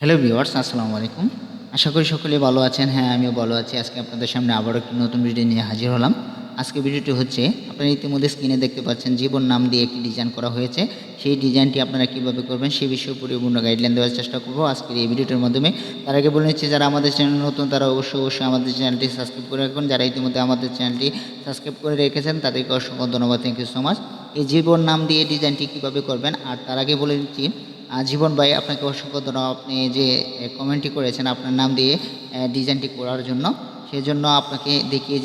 Hello viewers আসসালামু আলাইকুম। আশা করি সকলে ভালো আছেন। হ্যাঁ আমিও ভালো আছি। আজকে আপনাদের সামনে আবারও একটি নতুন ভিডিও নিয়ে হাজির হলাম। আজকে ভিডিওটি হচ্ছে আপনারা ইতিমধ্যে স্ক্রিনে দেখতে পাচ্ছেন জীবন নাম দিয়ে একটি ডিজাইন করা হয়েছে। সেই ডিজাইনটি আপনারা কীভাবে করবেন সেই বিষয়ে পরিপূর্ণ গাইডলাইন দেওয়ার চেষ্টা করব আজকের এই ভিডিওটির মাধ্যমে। তার আগে বলে নিচ্ছি যারা আমাদের চ্যানেল নতুন তারা অবশ্যই অবশ্যই আমাদের চ্যানেলটি সাবস্ক্রাইব করে রাখুন যারা ইতিমধ্যে আমাদের চ্যানেলটি সাবস্ক্রাইব করে রেখেছেন তাদেরকে অসংখ্য ধন্যবাদ। থ্যাংক ইউ সো মাচ এই জীবন নাম দিয়ে ডিজাইনটি কীভাবে করবেন আর তার আগে বলে আহ, জীবন ভাই, আপনাকে অসংখ্য ধন্যবাদ। আপনি যে কমেন্টটি করেছেন আপনার নাম দিয়ে ডিজাইনটি করার জন্য, সেজন্য আপনাকে দেখিয়ে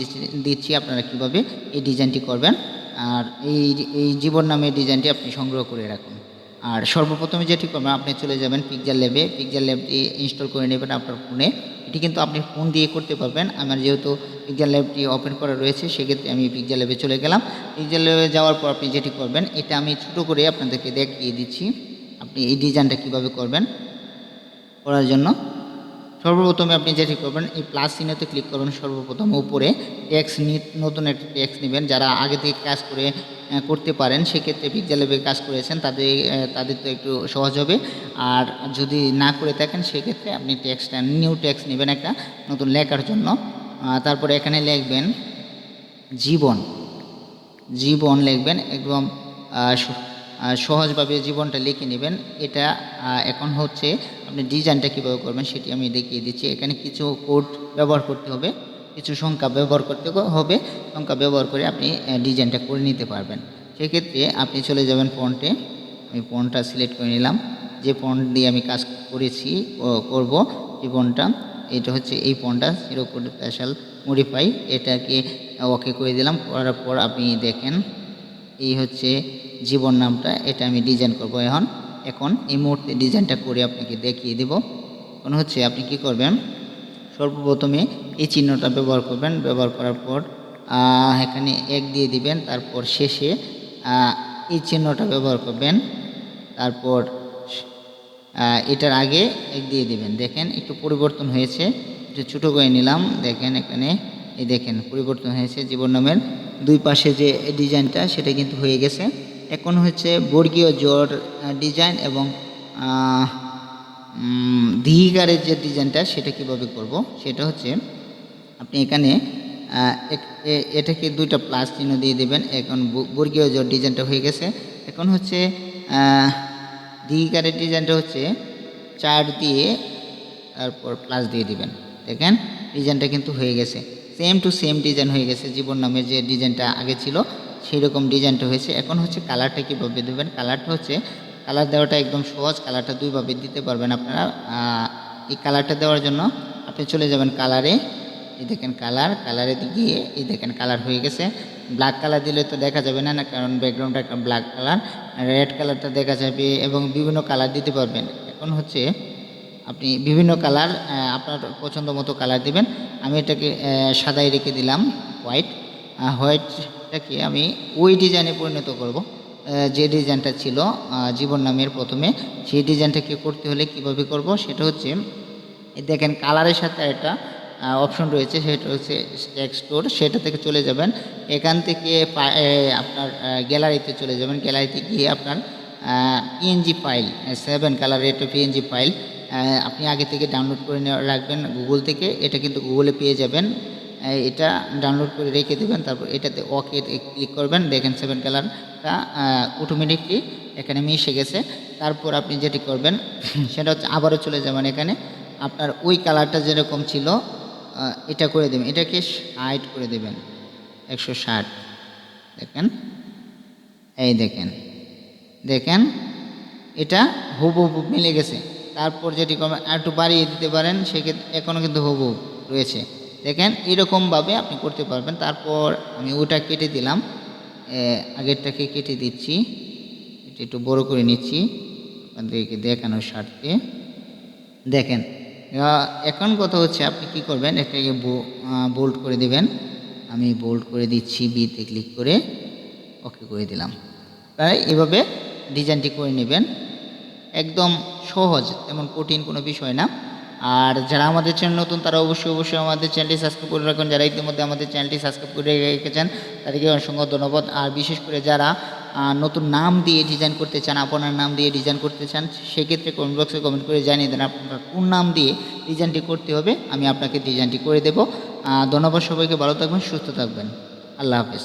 দিচ্ছি- আপনারা কীভাবে এই ডিজাইনটি করবেন। আর এই এই জীবন নামের ডিজাইনটি আপনি সংগ্রহ করে রাখুন। আর সর্বপ্রথমে যেটি করবেন, আপনি চলে যাবেন পিকজার ল্যাবে পিকজার ল্যাবটি ইনস্টল করে নেবেন আপনার ফোনে। এটি কিন্তু আপনি ফোন দিয়ে করতে পারবেন। আমার যেহেতু পিকজার ল্যাবটি ওপেন করা রয়েছে, সেক্ষেত্রে আমি পিকজার ল্যাবে চলে গেলাম। পিকজার ল্যাবে যাওয়ার পর আপনি যেটি করবেন, এটা আমি ছোটো করে আপনাদেরকে দেখিয়ে দিচ্ছি। আপনি এই ডিজাইনটা কীভাবে করবেন করার জন্য, সর্বপ্রথমে আপনি যেটি করবেন, এই প্লাস চিহ্নতে ক্লিক করবেন সর্বপ্রথম উপরে ট্যাক্স নতুন একটা ট্যাক্স নেবেন। যারা আগে থেকে কাজ করে করতে পারেন, সেক্ষেত্রে লেবে কাজ করেছেন, তাদের তাদের তো একটু সহজ হবে। আর যদি না করে থাকেন, সেক্ষেত্রে আপনি ট্যাক্সটা নিউ ট্যাক্স নেবেন একটা নতুন লেখার জন্য। তারপরে এখানে লিখবেন, জীবন। জীবন লিখবেন, একদম সহজভাবে জীবনটা লিখে নেবেন। এটা এখন হচ্ছে আপনি ডিজাইনটা কীভাবে করবেন সেটি আমি দেখিয়ে দিচ্ছি। এখানে কিছু কোড ব্যবহার করতে হবে, কিছু সংখ্যা ব্যবহার করতে হবে, সংখ্যা ব্যবহার করে আপনি ডিজাইনটা করে নিতে পারবেন। সেক্ষেত্রে আপনি চলে যাবেন ফন্টে, আমি ফন্টটা সিলেক্ট করে নিলাম। যে ফন্ট দিয়ে আমি কাজ করেছি করব জীবনটা এটা হচ্ছে এই ফন্টটা জিরো কোড স্পেশাল মডিফাই এটাকে ওকে করে দিলাম, করার পর আপনি দেখেন এই হচ্ছে জীবন নামটা, এটা আমি ডিজাইন করব এখন। এখন এই মুহূর্তে ডিজাইনটা করে আপনাকে দেখিয়ে দেব। এখন হচ্ছে আপনি কি করবেন? সর্বপ্রথমে এই চিহ্নটা ব্যবহার করবেন। ব্যবহার করার পর এখানে এক দিয়ে দিবেন। তারপর শেষে এই চিহ্নটা ব্যবহার করবেন। তারপর এটার আগে এক দিয়ে দিবেন। দেখেন, একটু পরিবর্তন হয়েছে। একটু ছোটো করে নিলাম। দেখেন এখানে এই দেখেন পরিবর্তন হয়েছে জীবন নামের দুই পাশে যে ডিজাইনটা সেটা কিন্তু হয়ে গেছে। এখন হচ্ছে বর্গীয় জোর ডিজাইন এবং আহ, দীঘিকারের যে ডিজাইনটা সেটা কীভাবে করব? সেটা হচ্ছে আপনি এখানে এটাকে দুইটা প্লাস চিহ্ন দিয়ে দেবেন। এখন বর্গীয় জোর ডিজাইনটা হয়ে গেছে। এখন হচ্ছে আহ, দীঘিকারের ডিজাইনটা হচ্ছে চার দিয়ে তারপর প্লাস দিয়ে দিবেন। দেখেন ডিজাইনটা কিন্তু হয়ে গেছে। সেম টু সেম ডিজাইন হয়ে গেছে, জীবন নামের যে ডিজাইনটা আগে ছিল সেই রকম ডিজাইনটা হয়েছে। এখন হচ্ছে কালারটা কীভাবে দেবেন? কালারটা হচ্ছে কালার দেওয়াটা একদম সহজ কালারটা দুইভাবে দিতে পারবেন আপনারা। এই কালারটা দেওয়ার জন্য আপনি চলে যাবেন কালারে এই দেখেন কালার কালারে গিয়ে এই দেখেন কালার হয়ে গেছে। ব্ল্যাক কালার দিলে তো দেখা যাবে না না, কারণ ব্যাকগ্রাউন্ডটা ব্ল্যাক কালার রেড কালারটা দেখা যাবে এবং বিভিন্ন কালার দিতে পারবেন। এখন হচ্ছে আপনি বিভিন্ন কালার আপনার পছন্দ মতো কালার দিবেন। আমি এটাকে সাদাই রেখে দিলাম, হোয়াইট। হোয়াইটটাকে আমি ওই ডিজাইনে পরিণত করব। যে ডিজাইনটা ছিল জীবন নামের প্রথমে, সেই ডিজাইনটাকে করতে হলে কীভাবে করব, সেটা হচ্ছে দেখেন কালারের সাথে একটা অপশন রয়েছে, সেটা হচ্ছে স্টোর সেটা থেকে চলে যাবেন, এখান থেকে আপনার গ্যালারিতে চলে যাবেন। গ্যালারিতে গিয়ে আপনার পিএনজি ফাইল সেভেন কালারের একটা পিএনজি ফাইল আপনি আগে থেকে ডাউনলোড করে নেওয়া রাখবেন গুগল থেকে। এটা কিন্তু গুগলে পেয়ে যাবেন। এটা ডাউনলোড করে রেখে দেবেন, তারপর এটাতে ওকে ক্লিক করবেন। দেখেন সেভেন কালারটা অটোমেটিকলি এখানে মিশে গেছে। তারপর আপনি যেটি করবেন, সেটা হচ্ছে আবারও চলে যাবেন এখানে। আপনার ওই কালারটা যেরকম ছিল এটা করে দেবেন। এটাকে ষাট করে দেবেন। একশো ষাট। দেখেন? এই দেখেন। দেখেন? এটা হুবহু মিলে গেছে। তারপর যেটি করবেন আর একটু বাড়িয়ে দিতে পারেন, সেক্ষেত্রে এখনও কিন্তু হুবহু রয়েছে। দেখেন, এরকমভাবে আপনি করতে পারবেন। তারপর আমি ওটা কেটে দিলাম। আগেরটাকে কেটে দিচ্ছি। এটা একটু বড় করে নিচ্ছি। আপনাদেরকে দেখানোর স্বার্থে। দেখেন এখন কথা হচ্ছে আপনি কি করবেন? এটাকে বোল্ড করে দেবেন। আমি বোল্ড করে দিচ্ছি বিতে ক্লিক করে। ওকে করে দিলাম। তাই এভাবে ডিজাইনটি করে নেবেন। একদম সহজ এমন কঠিন কোনো বিষয় না। আর যারা আমাদের চ্যানেল নতুন, তারা অবশ্যই অবশ্যই আমাদের চ্যানেলটি সাবস্ক্রাইব করে রাখুন। যারা ইতিমধ্যে আমাদের চ্যানেলটি সাবস্ক্রাইব করে রেখেছেন, তাদেরকে অসংখ্য ধন্যবাদ। আর বিশেষ করে যারা নতুন নাম দিয়ে ডিজাইন করতে চান, আপনার নাম দিয়ে ডিজাইন করতে চান, সেক্ষেত্রে কমেন্ট বক্সে কমেন্ট করে জানিয়ে দেন আপনার কোন নাম দিয়ে ডিজাইনটি করতে হবে। আমি আপনাকে ডিজাইনটি করে দেবো। ধন্যবাদ সবাইকে। ভালো থাকবেন, সুস্থ থাকবেন। আল্লাহ হাফেজ।